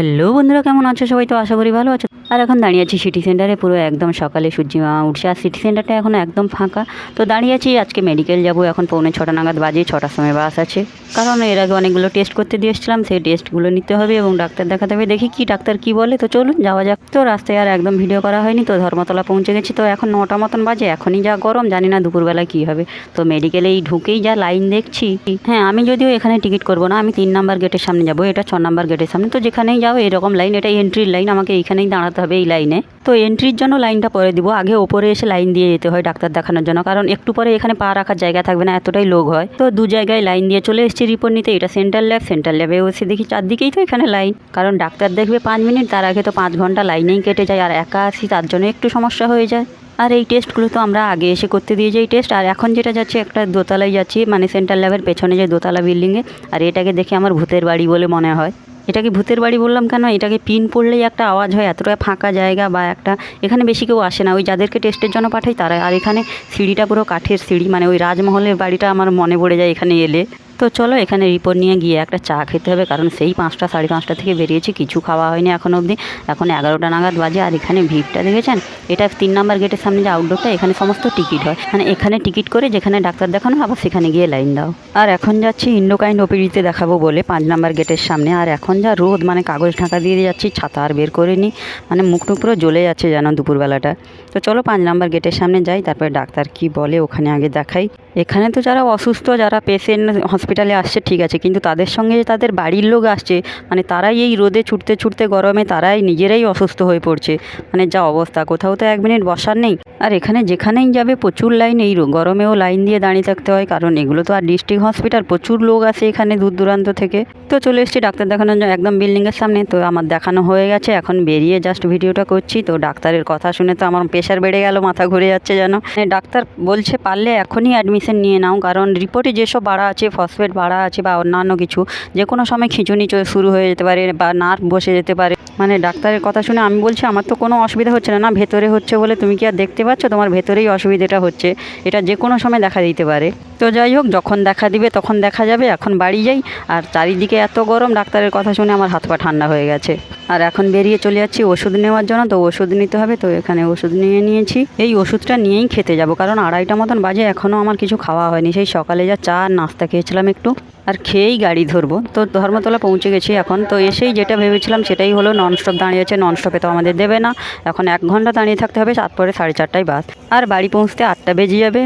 Hello বন্ধুরা কেমন আছো সবাই? তো আশা করি ভালো আছো। আর এখন দাঁড়িয়ে আছি সিটি সেন্টারে পুরো একদম সকালে সূর্যি মামা উঠছে। আর সিটি সেন্টারটা এখন একদম ফাঁকা। তো দাঁড়িয়ে আছি, আজকে মেডিকেল যাব। এখন পৌনে ছটা নাগাদ বাজে ছটার সময় বাস আছে। কারণ এর আগে অনেকগুলো টেস্ট করতে দিয়ে এসেছিলাম, সেই টেস্টগুলো নিতে হবে এবং ডাক্তার দেখাতে হবে। দেখি কি ডাক্তার কি বলে। তো চলুন, যাওয়া যাক। তো রাস্তায় আর একদম ভিডিও করা হয়নি, তো ধর্মতলা পৌঁছে গেছি। তো এখন নটা মতন বাজে, এখনই যা গরম, জানি না দুপুরবেলা কি হবে। তো মেডিকেলেই ঢুকেই যা লাইন দেখছি। হ্যাঁ আমি যদিও এখানে টিকিট করব না, আমি তিন নাম্বার গেটের সামনে যাব। এটা ছ নাম্বার গেটের সামনে। তো যেখানেই যাও, এরকম লাইন এটা এন্ট্রির লাইন আমাকে এইখানেই দাঁড়াতে হবে এই লাইনে। তো এন্ট্রির জন্য লাইনটা পরে দিব। আগে ওপরে এসে লাইন দিয়ে যেতে হয় ডাক্তার দেখানোর জন্য। কারণ একটু পরে এখানে পা রাখার জায়গা থাকবে না, এতটাই লোক হয়। তো দু জায়গায় লাইন দিয়ে চলে এসেছি রিপোর্ট নিতে। এটা সেন্ট্রাল ল্যাব সেন্ট্রাল ল্যাবে এসে দেখি চারদিকেই তো এখানে লাইন। কারণ ডাক্তার দেখবে পাঁচ মিনিট, তার আগে তো পাঁচ ঘণ্টা লাইনেই কেটে যায়। আর একা আসি তার জন্য একটু সমস্যা হয়ে যায়। আর এই টেস্টগুলো তো আমরা আগে এসে করতে দিয়ে যাই টেস্ট আর এখন যেটা যাচ্ছে, একটা দোতলায় যাচ্ছি মানে সেন্ট্রাল ল্যাবের পেছনে যে দোতলা বিল্ডিংয়ে আর এটাকে দেখে আমার ভূতের বাড়ি বলে মনে হয়। এটাকে ভূতের বাড়ি বললাম কেন? এটাকে পিন পড়লেই একটা আওয়াজ হয়, এতটা ফাঁকা জায়গা বা একটা, এখানে বেশি কেউ আসে না। ওই যাদেরকে টেস্টের জন্য পাঠাই তারা, আর এখানে সিঁড়িটা পুরো কাঠের সিঁড়ি মানে ওই রাজমহলের বাড়িটা আমার মনে পড়ে যায় এখানে এলে। তো চলো এখানে রিপোর্ট নিয়ে গিয়ে একটা চা খেতে হবে, কারণ সেই পাঁচটা, সাড়ে পাঁচটা থেকে বেরিয়েছি, কিছু খাওয়া হয়নি এখন অবধি। এখন এগারোটা নাগাদ বাজে, আর এখানে ভিড়টা দেখেছেন? এটা তিন নাম্বার গেটের সামনে যে আউটডোরটা এখানে সমস্ত টিকিট হয়। মানে এখানে টিকিট করে যেখানে ডাক্তার দেখানো আবার সেখানে গিয়ে লাইন দাও। আর এখন যাচ্ছি ইন্ডোকাইন ওপিডিতে দেখাবো বলে পাঁচ নাম্বার গেটের সামনে। আর এখন যা রোদ মানে কাগজ ঢাকা দিয়ে যাচ্ছি, ছাতা আর বের করে নিই মানে মুখ টুক পুরো জ্বলে যাচ্ছে যেন দুপুরবেলাটা। তো চলো পাঁচ নাম্বার গেটের সামনে যাই, তারপরে ডাক্তার কি বলে ওখানে আগে দেখাই। এখানে তো যারা অসুস্থ, যারা পেশেন্ট হসপিটালে আসছে, ঠিক আছে। কিন্তু তাদের সঙ্গে তাদের বাড়ির লোক আসছে মানে তারাই এই রোদে ছুটতে ছুটতে গরমে তারাই নিজেরাই অসুস্থ হয়ে পড়ছে। মানে যা অবস্থা, কোথাও তো এক মিনিট বসার নেই। আর এখানে যেখানেই যাবে প্রচুর লাইন, এই গরমেও লাইন দিয়ে দাঁড়িয়ে থাকতে হয়, কারণ এগুলো তো আর ডিস্ট্রিক্ট হসপিটাল প্রচুর লোক আসে এখানে দূর দূরান্ত থেকে। তো চলে এসেছি ডাক্তার দেখানোর জন্য, একদম বিল্ডিংয়ের সামনে। তো আমার দেখানো হয়ে গেছে, এখন বেরিয়ে জাস্ট ভিডিওটা করছি। তো ডাক্তারের কথা শুনে তো আমার প্রেশার বেড়ে গেল, মাথা ঘুরে যাচ্ছে যেন। মানে ডাক্তার বলছে, পারলে এখনই অ্যাডমিশন নিয়ে নাও। কারণ রিপোর্টে যেসব বাড়া আছে ফসফেট বাড়া আছে বা অন্যান্য কিছু, যে কোনো সময় খিঁচুনি শুরু হয়ে যেতে পারে বা নার্ভ বসে যেতে পারে। মানে ডাক্তারের কথা শুনে আমি বলছি, আমার তো কোনো অসুবিধা হচ্ছে না। না, ভেতরে হচ্ছে বলে তুমি কি আর দেখতে পাচ্ছ? তোমার ভেতরেই অসুবিধাটা হচ্ছে। এটা যে কোনো সময় দেখা দিতে পারে। তো যাই হোক, যখন দেখা দিবে তখন দেখা যাবে। এখন বাড়ি যাই। আর চারিদিকে এত গরম, ডাক্তারের কথা শুনে আমার হাত পা ঠান্ডা হয়ে গেছে। আর এখন বেরিয়ে চলে যাচ্ছি ওষুধ নেওয়ার জন্য, তো ওষুধ নিতে হবে, তো এখানে ওষুধ নিয়ে নিয়েছি। এই ওষুধটা নিয়েই খেতে যাব, কারণ আড়াইটা মতন বাজে এখনও আমার কিছু খাওয়া হয়নি। সেই সকালে যা চা আর নাস্তা খেয়েছিলাম একটু, আর খেয়েই গাড়ি ধরবো। তো ধর্মতলা পৌঁছে গেছি এখন, তো এসেই যেটা ভেবেছিলাম সেটাই হলো ননস্টপ দাঁড়িয়ে আছে ননস্টপে তো আমাদের দেবে না। এখন এক ঘণ্টা দাঁড়িয়ে থাকতে হবে, তারপরে সাড়ে চারটায় বাস। আর বাড়ি পৌঁছতে আটটা বেজে যাবে।